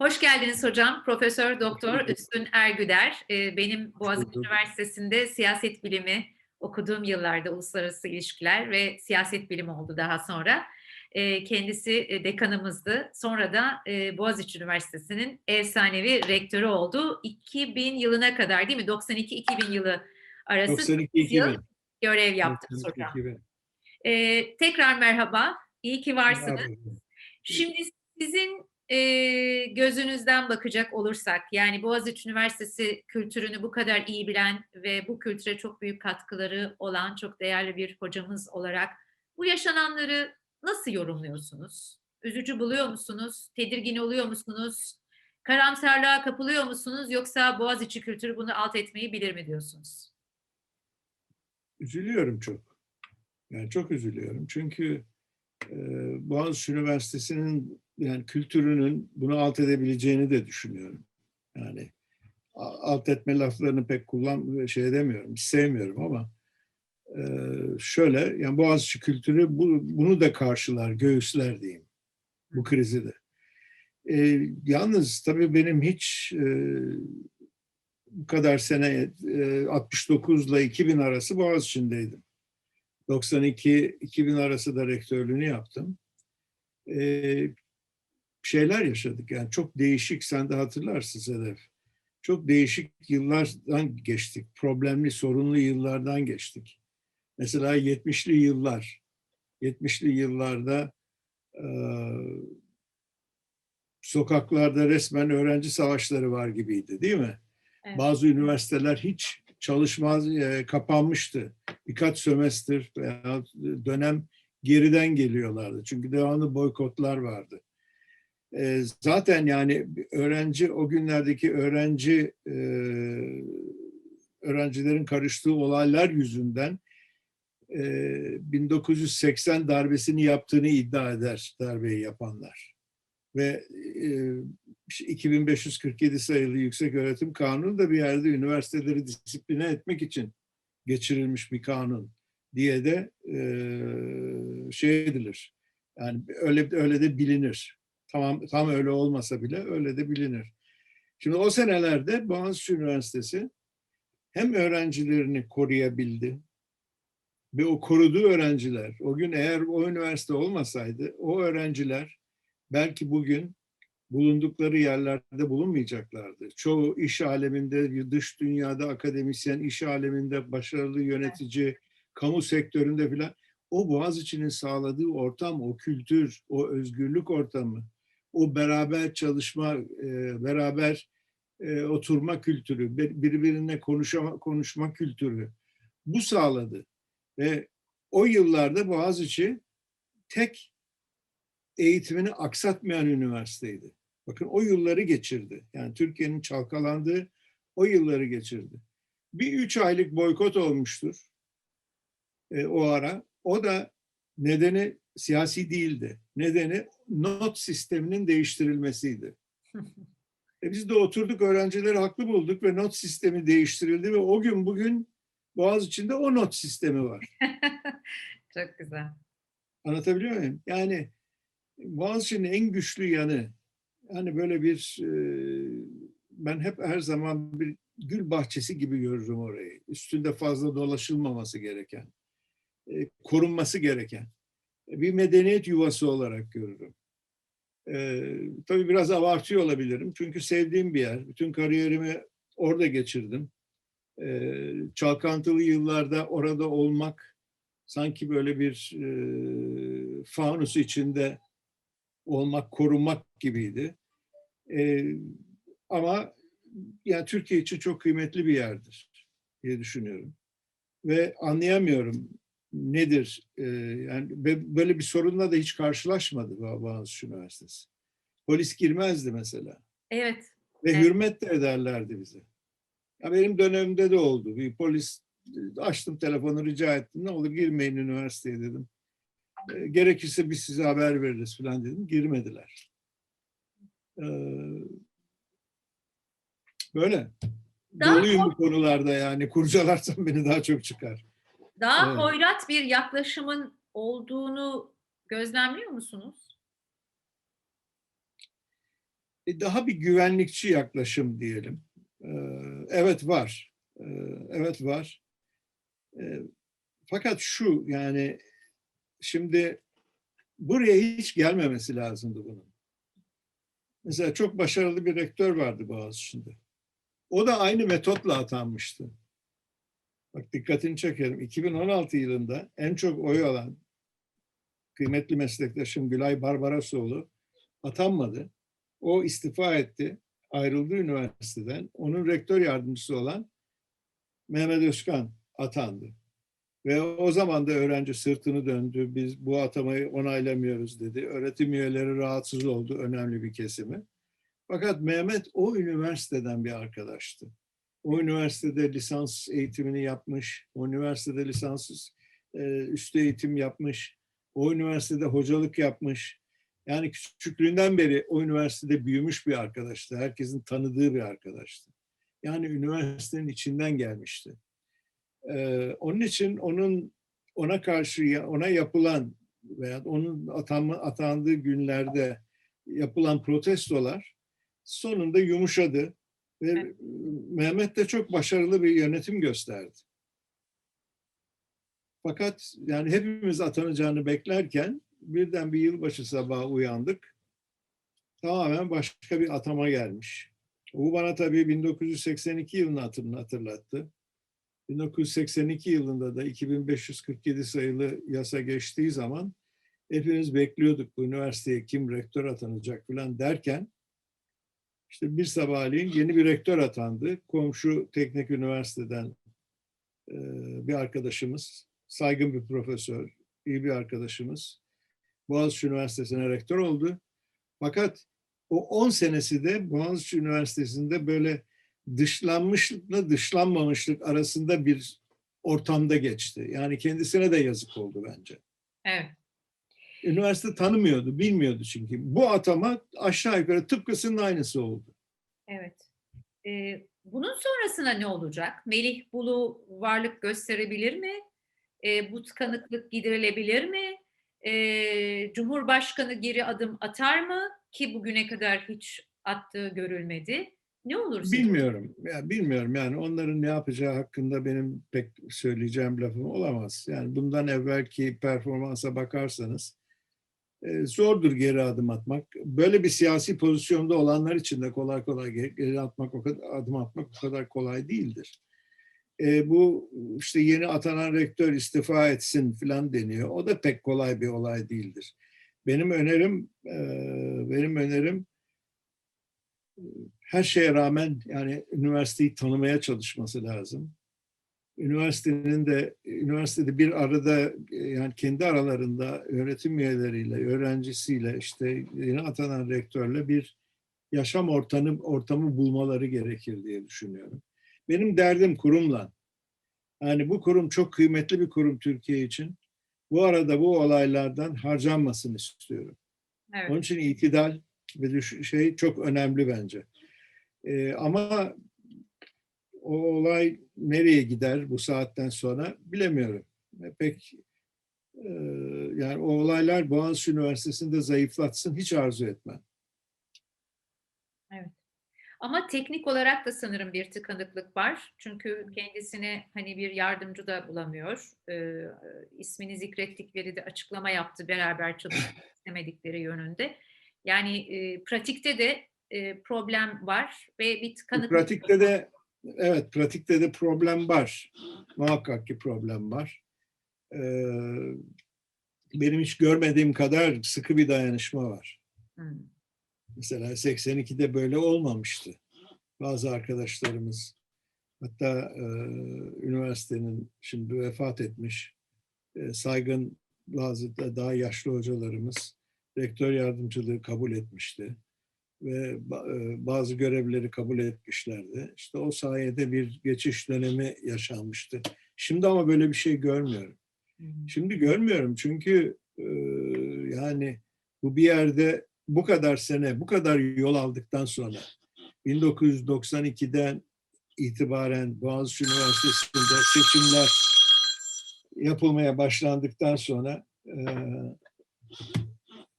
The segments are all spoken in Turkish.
Hoş geldiniz hocam. Profesör Doktor Üstün Ergüder. Ee, Benim Boğaziçi. Üniversitesi'nde siyaset bilimi okuduğum yıllarda uluslararası ilişkiler ve siyaset bilimi oldu daha sonra. Ee, Kendisi e, dekanımızdı. Sonra da e, Boğaziçi Üniversitesi'nin efsanevi rektörü oldu. 2000 yılına kadar değil mi? 92-2000 yılı arası 92 sekiz yıl 2000. görev yaptınız 92 hocam. 2000. Ee, Tekrar merhaba. İyi ki varsınız. Şimdi sizin e, gözünüzden bakacak olursak, yani Boğaziçi Üniversitesi kültürünü bu kadar iyi bilen ve bu kültüre çok büyük katkıları olan çok değerli bir hocamız olarak bu yaşananları nasıl yorumluyorsunuz? Üzücü buluyor musunuz? Tedirgin oluyor musunuz? Karamsarlığa kapılıyor musunuz? Yoksa Boğaziçi kültürü bunu alt etmeyi bilir mi diyorsunuz? Üzülüyorum çok. Yani çok üzülüyorum. Çünkü e, Boğaziçi Üniversitesi'nin yani kültürünün bunu alt edebileceğini de düşünüyorum. Yani alt etme laflarını pek kullan şey demiyorum, sevmiyorum ama e, şöyle yani Boğaziçi kültürü bu, bunu da karşılar, göğüsler diyeyim. Bu krizi de. E, yalnız tabii benim hiç e, bu kadar sene e, 69 ile 2000 arası Boğaziçi'ndeydim. 92-2000 arası da rektörlüğünü yaptım. E, şeyler yaşadık yani çok değişik sen de hatırlarsın Sedef. Çok değişik yıllardan geçtik. Problemli, sorunlu yıllardan geçtik. Mesela 70'li yıllar. 70'li yıllarda e, sokaklarda resmen öğrenci savaşları var gibiydi değil mi? Evet. Bazı üniversiteler hiç çalışmaz, e, kapanmıştı. Birkaç sömestr veya dönem geriden geliyorlardı. Çünkü devamlı boykotlar vardı. E, zaten yani öğrenci, o günlerdeki öğrenci e, öğrencilerin karıştığı olaylar yüzünden e, 1980 darbesini yaptığını iddia eder darbeyi yapanlar. Ve e, 2547 sayılı Yüksek Öğretim Kanunu da bir yerde üniversiteleri disipline etmek için geçirilmiş bir kanun diye de e, şey edilir. Yani öyle öyle de bilinir. Tamam tam öyle olmasa bile öyle de bilinir. Şimdi o senelerde Boğaziçi Üniversitesi hem öğrencilerini koruyabildi ve o koruduğu öğrenciler, o gün eğer o üniversite olmasaydı o öğrenciler belki bugün bulundukları yerlerde bulunmayacaklardı. Çoğu iş aleminde, dış dünyada akademisyen, iş aleminde başarılı yönetici, kamu sektöründe filan o Boğaziçi'nin sağladığı ortam, o kültür, o özgürlük ortamı, o beraber çalışma, e, beraber e, oturma kültürü, bir- birbirine konuşma, konuşma kültürü bu sağladı. Ve o yıllarda Boğaziçi tek eğitimini aksatmayan üniversiteydi. Bakın o yılları geçirdi. Yani Türkiye'nin çalkalandığı o yılları geçirdi. Bir üç aylık boykot olmuştur e, o ara. O da nedeni siyasi değildi. Nedeni not sisteminin değiştirilmesiydi. E biz de oturduk öğrencileri haklı bulduk ve not sistemi değiştirildi ve o gün bugün Boğaziçi'nde o not sistemi var. Çok güzel. Anlatabiliyor muyum? Yani Boğaziçi'nin en güçlü yanı hani böyle bir e, ben hep her zaman bir gül bahçesi gibi görürüm orayı. Üstünde fazla dolaşılmaması gereken, e, korunması gereken bir medeniyet yuvası olarak görürüm. E, tabii biraz abartıyor olabilirim çünkü sevdiğim bir yer. Bütün kariyerimi orada geçirdim. E, çalkantılı yıllarda orada olmak sanki böyle bir e, fanus içinde olmak, korunmak gibiydi. E, ama yani Türkiye için çok kıymetli bir yerdir diye düşünüyorum. Ve anlayamıyorum nedir e, yani böyle bir sorunla da hiç karşılaşmadı Bo- Boğaziçi Üniversitesi. Polis girmezdi mesela Evet. ve Evet. hürmet de ederlerdi bize. Ya benim dönemimde de oldu. Bir polis açtım telefonu rica ettim. Ne olur girmeyin üniversiteye dedim. E, gerekirse biz size haber veririz falan dedim. Girmediler. E, böyle. Daha Doluyum bu konularda yani. Kurcalarsan beni daha çok çıkar. Daha Evet. hoyrat bir yaklaşımın olduğunu gözlemliyor musunuz? e, daha bir güvenlikçi yaklaşım diyelim. Ee, Evet var. Ee, Evet var. Fakat şu yani şimdi buraya hiç gelmemesi lazımdı bunun. Mesela çok başarılı bir rektör vardı Boğaziçi'nde. O da aynı metotla atanmıştı. Bak dikkatini çekerim. 2016 yılında en çok oy alan kıymetli meslektaşım Gülay Barbarasoğlu atanmadı. O istifa etti. Ayrıldı üniversiteden. Onun rektör yardımcısı olan Mehmet Özkan atandı. Ve o zaman da öğrenci sırtını döndü. Biz bu atamayı onaylamıyoruz dedi. Öğretim üyeleri rahatsız oldu önemli bir kesimi. Fakat Mehmet o üniversiteden bir arkadaştı. O üniversitede lisans eğitimini yapmış, o üniversitede lisanssız e, üstü eğitim yapmış, o üniversitede hocalık yapmış. Yani küçüklüğünden beri o üniversitede büyümüş bir arkadaştı. Herkesin tanıdığı bir arkadaştı. Yani üniversitenin içinden gelmişti. Ee, onun için onun ona karşı ona yapılan veya onun atanma, atandığı günlerde yapılan protestolar sonunda yumuşadı ve Evet. Mehmet de çok başarılı bir yönetim gösterdi. Fakat yani hepimiz atanacağını beklerken birden bir yılbaşı sabahı uyandık. Tamamen başka bir atama gelmiş. Bu bana tabii 1982 yılını hatırlattı. 1982 yılında da 2547 sayılı yasa geçtiği zaman hepimiz bekliyorduk bu üniversiteye kim rektör atanacak falan derken işte bir sabahleyin yeni bir rektör atandı. Komşu teknik üniversiteden e, bir arkadaşımız, saygın bir profesör, iyi bir arkadaşımız Boğaziçi Üniversitesi'ne rektör oldu. Fakat o 10 senesi de Boğaziçi Üniversitesi'nde böyle dışlanmışlıkla dışlanmamışlık arasında bir ortamda geçti. Yani kendisine de yazık oldu bence. Evet. Üniversite tanımıyordu, bilmiyordu çünkü. Bu atama aşağı yukarı tıpkısının aynısı oldu. Evet. Ee, bunun sonrasında ne olacak? Melih Bulu varlık gösterebilir mi? Ee, bu tıkanıklık giderilebilir mi? Ee, Cumhurbaşkanı geri adım atar mı? Ki bugüne kadar hiç attığı görülmedi. Ne olur? Bilmiyorum. Ya bilmiyorum yani onların ne yapacağı hakkında benim pek söyleyeceğim lafım olamaz. Yani bundan evvelki performansa bakarsanız e, zordur geri adım atmak. Böyle bir siyasi pozisyonda olanlar için de kolay kolay geri, atmak o kadar adım atmak o kadar kolay değildir. E, bu işte yeni atanan rektör istifa etsin filan deniyor. O da pek kolay bir olay değildir. Benim önerim e, benim önerim her şeye rağmen yani üniversiteyi tanımaya çalışması lazım. Üniversitenin de üniversitede bir arada e, yani kendi aralarında öğretim üyeleriyle, öğrencisiyle işte yeni atanan rektörle bir yaşam ortamı ortamı bulmaları gerekir diye düşünüyorum. Benim derdim kurumla. Yani bu kurum çok kıymetli bir kurum Türkiye için. Bu arada bu olaylardan harcanmasını istiyorum. Evet. Onun için itidal ve şey çok önemli bence. Ee, ama o olay nereye gider bu saatten sonra bilemiyorum. E, Pek e, yani o olaylar Boğaziçi Üniversitesi'nde zayıflatsın hiç arzu etmem. Ama teknik olarak da sanırım bir tıkanıklık var. Çünkü kendisine hani bir yardımcı da bulamıyor. Ee, ismini zikrettikleri de açıklama yaptı beraber çalışmak istemedikleri yönünde. Yani e, pratikte de e, problem var ve bir tıkanıklık. Pratikte de evet pratikte de problem var. Muhakkak ki problem var. Ee, benim hiç görmediğim kadar sıkı bir dayanışma var. Hmm. Mesela 82'de böyle olmamıştı. Bazı arkadaşlarımız hatta e, üniversitenin şimdi vefat etmiş e, saygın bazı da daha yaşlı hocalarımız rektör yardımcılığı kabul etmişti ve e, bazı görevleri kabul etmişlerdi. İşte o sayede bir geçiş dönemi yaşanmıştı. Şimdi ama böyle bir şey görmüyorum. Şimdi görmüyorum çünkü e, yani bu bir yerde bu kadar sene, bu kadar yol aldıktan sonra 1992'den itibaren Boğaziçi Üniversitesi'nde seçimler yapılmaya başlandıktan sonra e,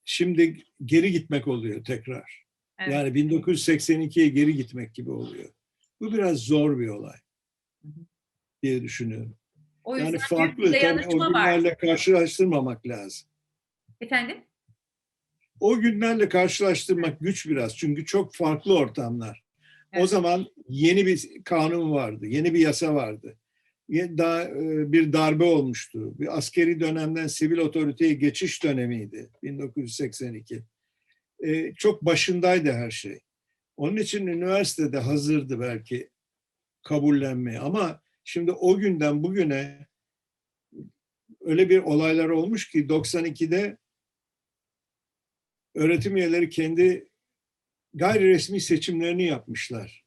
şimdi geri gitmek oluyor tekrar. Evet. Yani 1982'ye geri gitmek gibi oluyor. Bu biraz zor bir olay diye düşünüyorum. O Yani farklı tabii o dayanışma var. günlerle karşılaştırmamak lazım. Efendim? O günlerle karşılaştırmak güç biraz çünkü çok farklı ortamlar. O Evet. zaman yeni bir kanun vardı, yeni bir yasa vardı. Daha e, bir darbe olmuştu. Bir askeri dönemden sivil otoriteye geçiş dönemiydi 1982. E, Çok başındaydı her şey. Onun için üniversitede hazırdı belki kabullenmeye ama şimdi o günden bugüne öyle bir olaylar olmuş ki 92'de öğretim üyeleri kendi gayri resmi seçimlerini yapmışlar.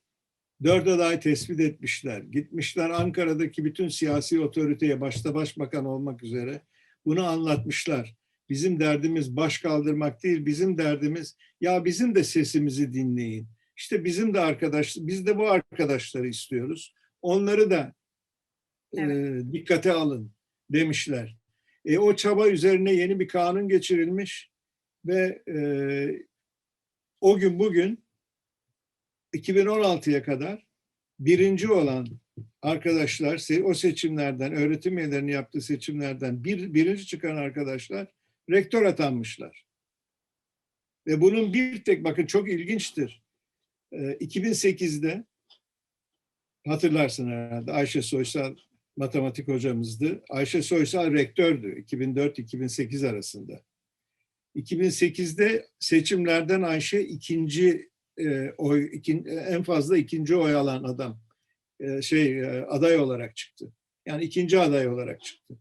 Dört aday tespit etmişler. Gitmişler Ankara'daki bütün siyasi otoriteye başta başbakan olmak üzere bunu anlatmışlar. Bizim derdimiz baş kaldırmak değil, bizim derdimiz ya bizim de sesimizi dinleyin. İşte bizim de arkadaş, biz de bu arkadaşları istiyoruz. Onları da e, dikkate alın demişler. E, o çaba üzerine yeni bir kanun geçirilmiş ve e, o gün bugün 2016'ya kadar birinci olan arkadaşlar o seçimlerden öğretim üyelerinin yaptığı seçimlerden bir, birinci çıkan arkadaşlar rektör atanmışlar. Ve bunun bir tek bakın çok ilginçtir. E, 2008'de hatırlarsın herhalde Ayşe Soysal matematik hocamızdı. Ayşe Soysal rektördü 2004-2008 arasında. 2008'de seçimlerden Ayşe ikinci e, oy en fazla ikinci oy alan adam e, şey e, aday olarak çıktı. Yani ikinci aday olarak çıktı.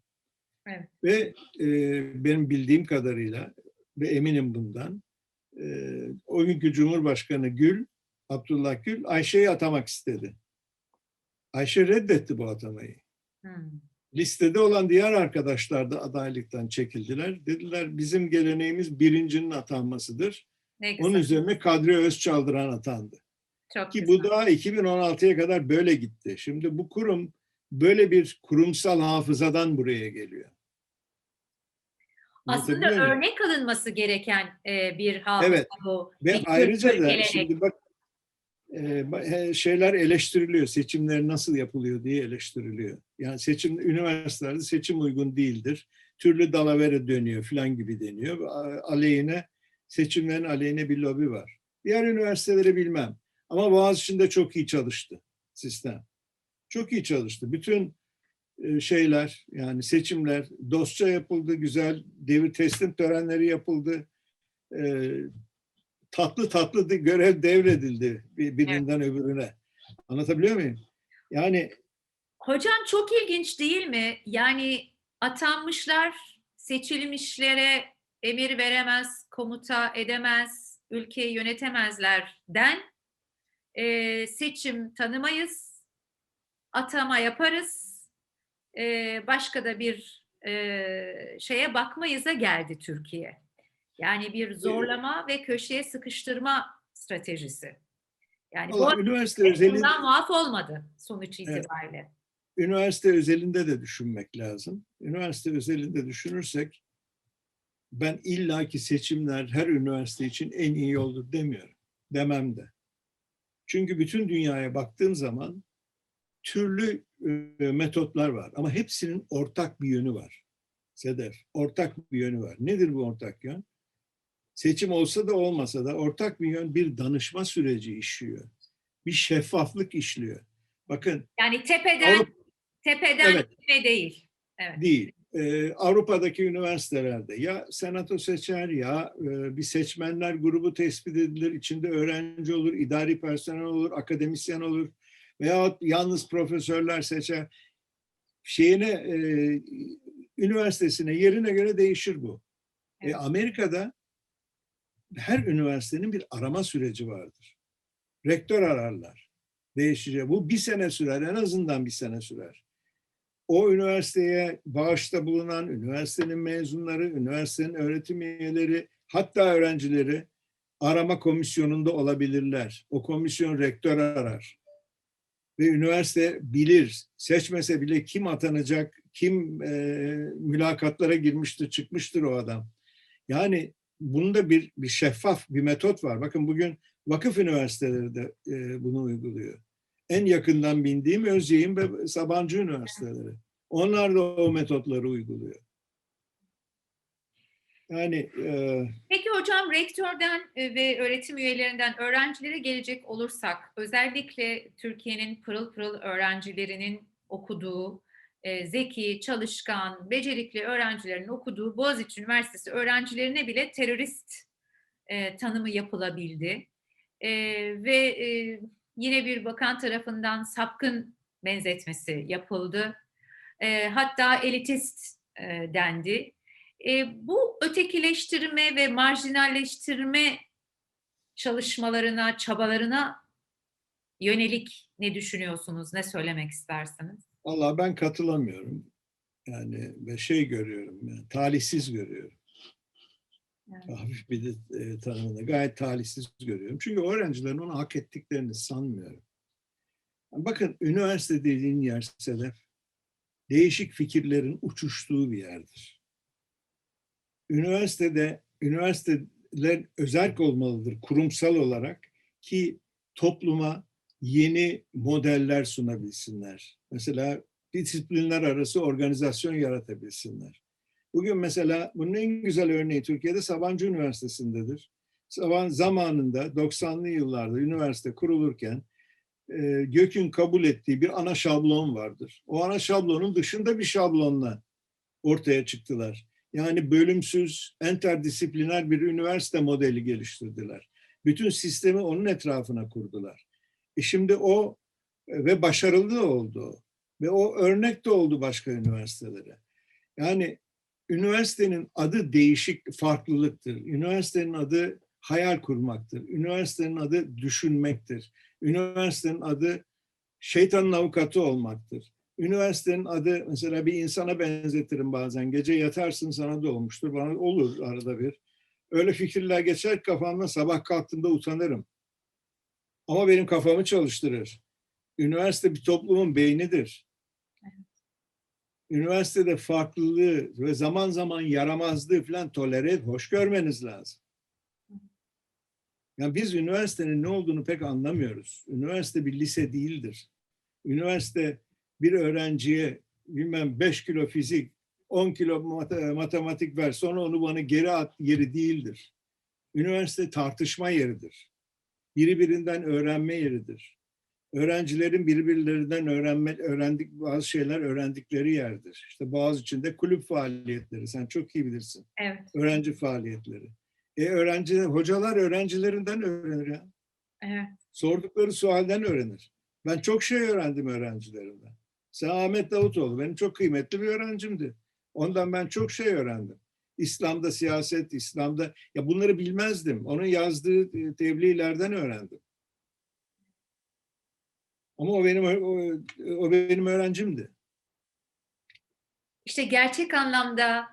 Evet. Ve e, benim bildiğim kadarıyla ve eminim bundan e, o günkü Cumhurbaşkanı Gül, Abdullah Gül Ayşe'yi atamak istedi. Ayşe reddetti bu atamayı. Hmm. Listede olan diğer arkadaşlar da adaylıktan çekildiler. Dediler bizim geleneğimiz birincinin atanmasıdır. Onun üzerine Kadri Özçaldıran atandı. Çok Ki güzel. bu daha 2016'ya kadar böyle gitti. Şimdi bu kurum böyle bir kurumsal hafızadan buraya geliyor. Aslında örnek alınması gereken e, bir hafıza Evet. bu. Ve bir ayrıca da gelenek. şimdi bak e, şeyler eleştiriliyor. Seçimler nasıl yapılıyor diye eleştiriliyor. Yani seçim üniversitelerde seçim uygun değildir. Türlü dalavere dönüyor falan gibi deniyor. Aleyhine seçimlerin aleyhine bir lobi var. Diğer üniversiteleri bilmem. Ama Boğaziçi'nde çok iyi çalıştı sistem. Çok iyi çalıştı. Bütün e, şeyler yani seçimler dostça yapıldı, güzel devir teslim törenleri yapıldı. E, tatlı tatlı görev devredildi bir- birinden öbürüne. Anlatabiliyor muyum? Yani Hocam çok ilginç değil mi? Yani atanmışlar seçilmişlere emir veremez, komuta edemez, ülkeyi yönetemezlerden e, seçim tanımayız, atama yaparız, e, başka da bir e, şeye bakmayız'a geldi Türkiye. Yani bir zorlama ve köşeye sıkıştırma stratejisi. Yani bu vallahi üniversite özelinde muaf olmadı sonuç itibariyle. üniversite özelinde de düşünmek lazım. Üniversite özelinde düşünürsek ben illaki seçimler her üniversite için en iyi olur demiyorum. Demem de. Çünkü bütün dünyaya baktığım zaman türlü e, metotlar var ama hepsinin ortak bir yönü var. Sedef, ortak bir yönü var. Nedir bu ortak yön? Seçim olsa da olmasa da ortak bir yön bir danışma süreci işliyor. Bir şeffaflık işliyor. Bakın Yani tepeden Avrupa- tepeden Evet. değil. Evet. değil. Ee, Avrupa'daki üniversitelerde ya senato seçer ya e, bir seçmenler grubu tespit edilir. İçinde öğrenci olur, idari personel olur, akademisyen olur veyahut yalnız profesörler seçer. Şeyine e, üniversitesine yerine göre değişir bu. E. Amerika'da her üniversitenin bir arama süreci vardır. Rektör ararlar. Değişecek. Bu bir sene sürer. En azından bir sene sürer o üniversiteye bağışta bulunan üniversitenin mezunları, üniversitenin öğretim üyeleri, hatta öğrencileri arama komisyonunda olabilirler. O komisyon rektör arar. Ve üniversite bilir, seçmese bile kim atanacak, kim e, mülakatlara girmiştir, çıkmıştır o adam. Yani bunda bir, bir şeffaf bir metot var. Bakın bugün Vakıf üniversiteleri de e, bunu uyguluyor. En yakından bildiğim Özyeğin ve Sabancı üniversiteleri. Onlar da o metotları uyguluyor. Yani e, Peki hocam rektörden e, ve öğretim üyelerinden öğrencilere gelecek olursak özellikle Türkiye'nin pırıl pırıl öğrencilerinin okuduğu e, zeki, çalışkan, becerikli öğrencilerin okuduğu Boğaziçi Üniversitesi öğrencilerine bile terörist e, tanımı yapılabildi. E, ve e, yine bir bakan tarafından sapkın benzetmesi yapıldı. E, hatta elitist e, dendi. E, bu ötekileştirme ve marjinalleştirme çalışmalarına, çabalarına yönelik ne düşünüyorsunuz, ne söylemek istersiniz? Vallahi ben katılamıyorum. Yani ve şey görüyorum, yani, talihsiz görüyorum. Evet. Hafif bir de e, tanımını gayet talihsiz görüyorum. Çünkü öğrencilerin onu hak ettiklerini sanmıyorum. Bakın üniversite dediğin yer Sedef, değişik fikirlerin uçuştuğu bir yerdir. Üniversitede, üniversiteler özerk olmalıdır kurumsal olarak ki topluma yeni modeller sunabilsinler. Mesela disiplinler arası organizasyon yaratabilsinler. Bugün mesela bunun en güzel örneği Türkiye'de Sabancı Üniversitesi'ndedir. Zamanında 90'lı yıllarda üniversite kurulurken e, GÖK'ün kabul ettiği bir ana şablon vardır. O ana şablonun dışında bir şablonla ortaya çıktılar. Yani bölümsüz, interdisipliner bir üniversite modeli geliştirdiler. Bütün sistemi onun etrafına kurdular. E şimdi o ve başarılı oldu. Ve o örnek de oldu başka üniversitelere. Yani üniversitenin adı değişik farklılıktır. Üniversitenin adı hayal kurmaktır. Üniversitenin adı düşünmektir. Üniversitenin adı şeytanın avukatı olmaktır. Üniversitenin adı mesela bir insana benzetirim bazen. Gece yatarsın sana da olmuştur. Bana olur arada bir. Öyle fikirler geçer kafamda sabah kalktığımda utanırım. Ama benim kafamı çalıştırır. Üniversite bir toplumun beynidir. Üniversitede farklılığı ve zaman zaman yaramazlığı falan tolere hoş görmeniz lazım. Yani biz üniversitenin ne olduğunu pek anlamıyoruz. Üniversite bir lise değildir. Üniversite bir öğrenciye bilmem 5 kilo fizik, 10 kilo mat- matematik ver sonra onu bana geri at yeri değildir. Üniversite tartışma yeridir. Biri birinden öğrenme yeridir. Öğrencilerin birbirlerinden öğrenme, öğrendik bazı şeyler öğrendikleri yerdir. İşte bazı içinde kulüp faaliyetleri, sen çok iyi bilirsin. Evet, Öğrenci faaliyetleri. E öğrenci, hocalar öğrencilerinden öğrenir ya. evet. Sordukları sualden öğrenir. Ben çok şey öğrendim öğrencilerimden. Sen Ahmet Davutoğlu benim çok kıymetli bir öğrencimdi. Ondan ben çok şey öğrendim. İslam'da siyaset, İslam'da ya bunları bilmezdim. Onun yazdığı e, tebliğlerden öğrendim. Ama o benim o, o benim öğrencimdi. İşte gerçek anlamda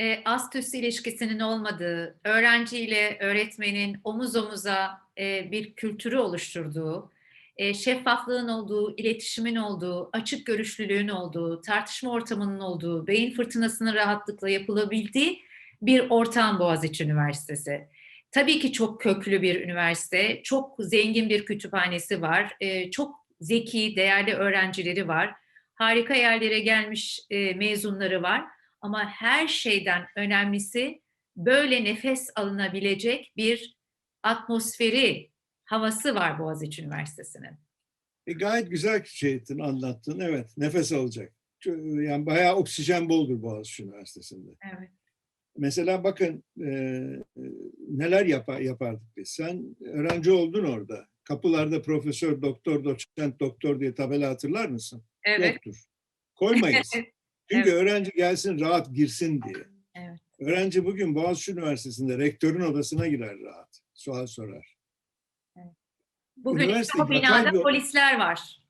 e, ast ilişkisinin olmadığı, öğrenciyle öğretmenin omuz omuza e, bir kültürü oluşturduğu, e, şeffaflığın olduğu, iletişimin olduğu, açık görüşlülüğün olduğu, tartışma ortamının olduğu, beyin fırtınasının rahatlıkla yapılabildiği bir ortam Boğaziçi Üniversitesi. Tabii ki çok köklü bir üniversite, çok zengin bir kütüphanesi var, e, çok zeki, değerli öğrencileri var, harika yerlere gelmiş e, mezunları var. Ama her şeyden önemlisi böyle nefes alınabilecek bir atmosferi, havası var Boğaziçi Üniversitesi'nin. E, gayet güzel şey ettin, anlattın. Evet, nefes alacak. Yani bayağı oksijen boldur Boğaziçi Üniversitesi'nde. Evet. Mesela bakın e, neler yapar, yapardık biz. Sen öğrenci oldun orada. Kapılarda profesör, doktor, doçent, doktor diye tabela hatırlar mısın? Evet. Yoktur. Koymayız. Çünkü Evet. öğrenci gelsin rahat girsin diye. Evet. Öğrenci bugün Boğaziçi Üniversitesi'nde rektörün odasına girer rahat. Sual sorar. Bugün işte Üniversite o yatay binada bir- polisler var.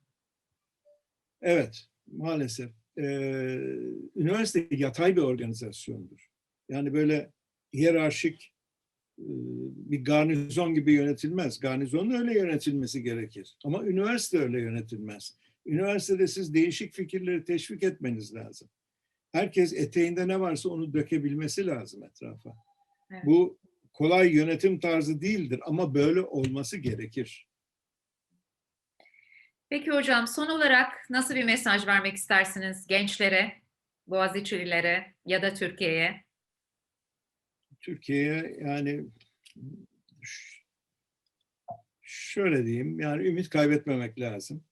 Evet, maalesef. Ee, üniversite yatay bir organizasyondur. Yani böyle hiyerarşik e, bir garnizon gibi yönetilmez. Garnizonun öyle yönetilmesi gerekir. Ama üniversite öyle yönetilmez. Üniversitede siz değişik fikirleri teşvik etmeniz lazım. Herkes eteğinde ne varsa onu dökebilmesi lazım etrafa. Evet. Bu kolay yönetim tarzı değildir ama böyle olması gerekir. Peki hocam son olarak nasıl bir mesaj vermek istersiniz gençlere, Boğaziçi'lilere ya da Türkiye'ye? Türkiye'ye yani şöyle diyeyim yani ümit kaybetmemek lazım.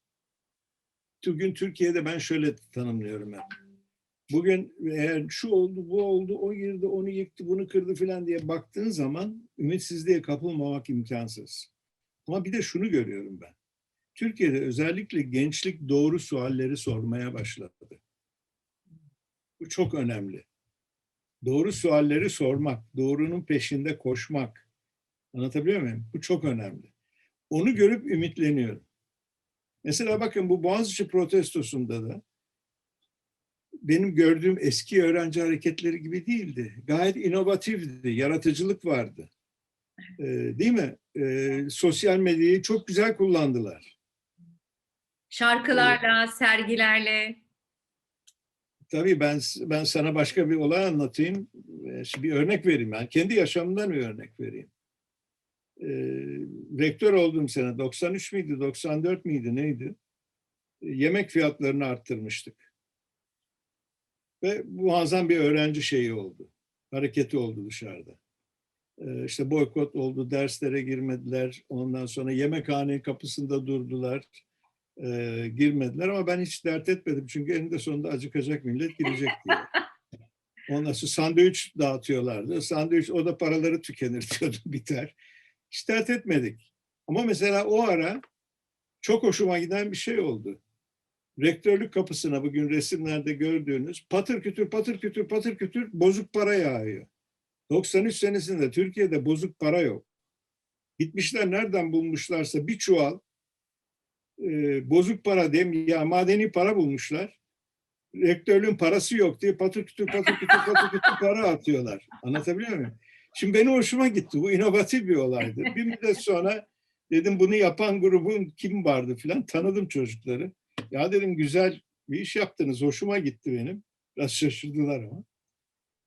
Bugün Türkiye'de ben şöyle tanımlıyorum hep. Bugün eğer şu oldu, bu oldu, o girdi, onu yıktı, bunu kırdı filan diye baktığın zaman ümitsizliğe kapılmamak imkansız. Ama bir de şunu görüyorum ben. Türkiye'de özellikle gençlik doğru sualleri sormaya başladı. Bu çok önemli. Doğru sualleri sormak, doğrunun peşinde koşmak. Anlatabiliyor muyum? Bu çok önemli. Onu görüp ümitleniyorum. Mesela bakın bu Boğaziçi protestosunda da benim gördüğüm eski öğrenci hareketleri gibi değildi. Gayet inovatifti, yaratıcılık vardı. Ee, değil mi? Ee, sosyal medyayı çok güzel kullandılar. Şarkılarla, sergilerle. Tabii ben ben sana başka bir olay anlatayım. Ee, şimdi Bir örnek vereyim. Ben kendi yaşamımdan bir örnek vereyim. Ee, rektör olduğum sene 93 miydi, 94 miydi, neydi? Ee, Yemek fiyatlarını arttırmıştık. Ve muazzam bir öğrenci şeyi oldu. Hareketi oldu dışarıda. Ee, işte boykot oldu, derslere girmediler. Ondan sonra yemekhane kapısında durdular. Ee, girmediler ama ben hiç dert etmedim. Çünkü eninde sonunda acıkacak millet girecek diye. Ondan sonra sandviç dağıtıyorlardı. Sandviç o da paraları tükenir diyordum biter. Hiç dert etmedik. Ama mesela o ara çok hoşuma giden bir şey oldu. Rektörlük kapısına bugün resimlerde gördüğünüz patır kütür patır kütür patır kütür bozuk para yağıyor. 93 senesinde Türkiye'de bozuk para yok. Gitmişler nereden bulmuşlarsa bir çuval e, bozuk para dem ya madeni para bulmuşlar. Rektörlüğün parası yok diye patır kütür patır kütür patır kütür para atıyorlar. Anlatabiliyor muyum? Şimdi benim hoşuma gitti. Bu inovatif bir olaydı. Bir müddet sonra dedim bunu yapan grubun kim vardı filan tanıdım çocukları. Ya dedim güzel bir iş yaptınız. Hoşuma gitti benim. Biraz şaşırdılar ama.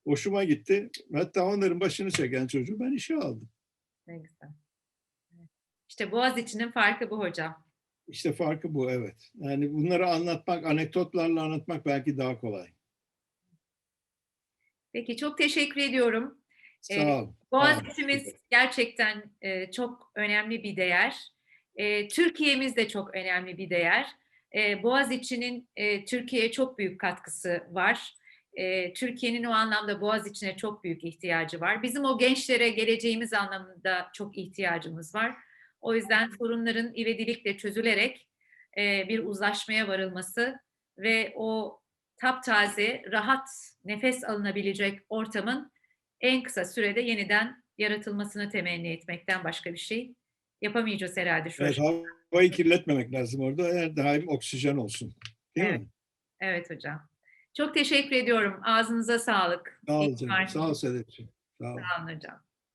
Hoşuma gitti. Hatta onların başını çeken çocuğu ben işe aldım. Ne güzel. İşte Boğaziçi'nin farkı bu hocam. İşte farkı bu evet. Yani bunları anlatmak, anekdotlarla anlatmak belki daha kolay. Peki çok teşekkür ediyorum. Sağ Evet. ol. Boğaziçi'miz gerçekten e, çok önemli bir değer. E, Türkiye'miz de çok önemli bir değer. E, Boğaziçi'nin e, Türkiye'ye çok büyük katkısı var. E, Türkiye'nin o anlamda Boğaziçi'ne çok büyük ihtiyacı var. Bizim o gençlere geleceğimiz anlamında çok ihtiyacımız var. O yüzden sorunların ivedilikle çözülerek e, bir uzlaşmaya varılması ve o taptaze, rahat nefes alınabilecek ortamın en kısa sürede yeniden yaratılmasını temenni etmekten başka bir şey yapamayacağız herhalde şu Evet, aşamada. havayı kirletmemek lazım orada. Her daim oksijen olsun. Değil Evet. mi? Evet hocam. Çok teşekkür ediyorum. Ağzınıza sağlık. Sağ ol İyi ki canım. varsınız. Sağ ol Sedefciğim. Sağ ol. Sağ olun hocam.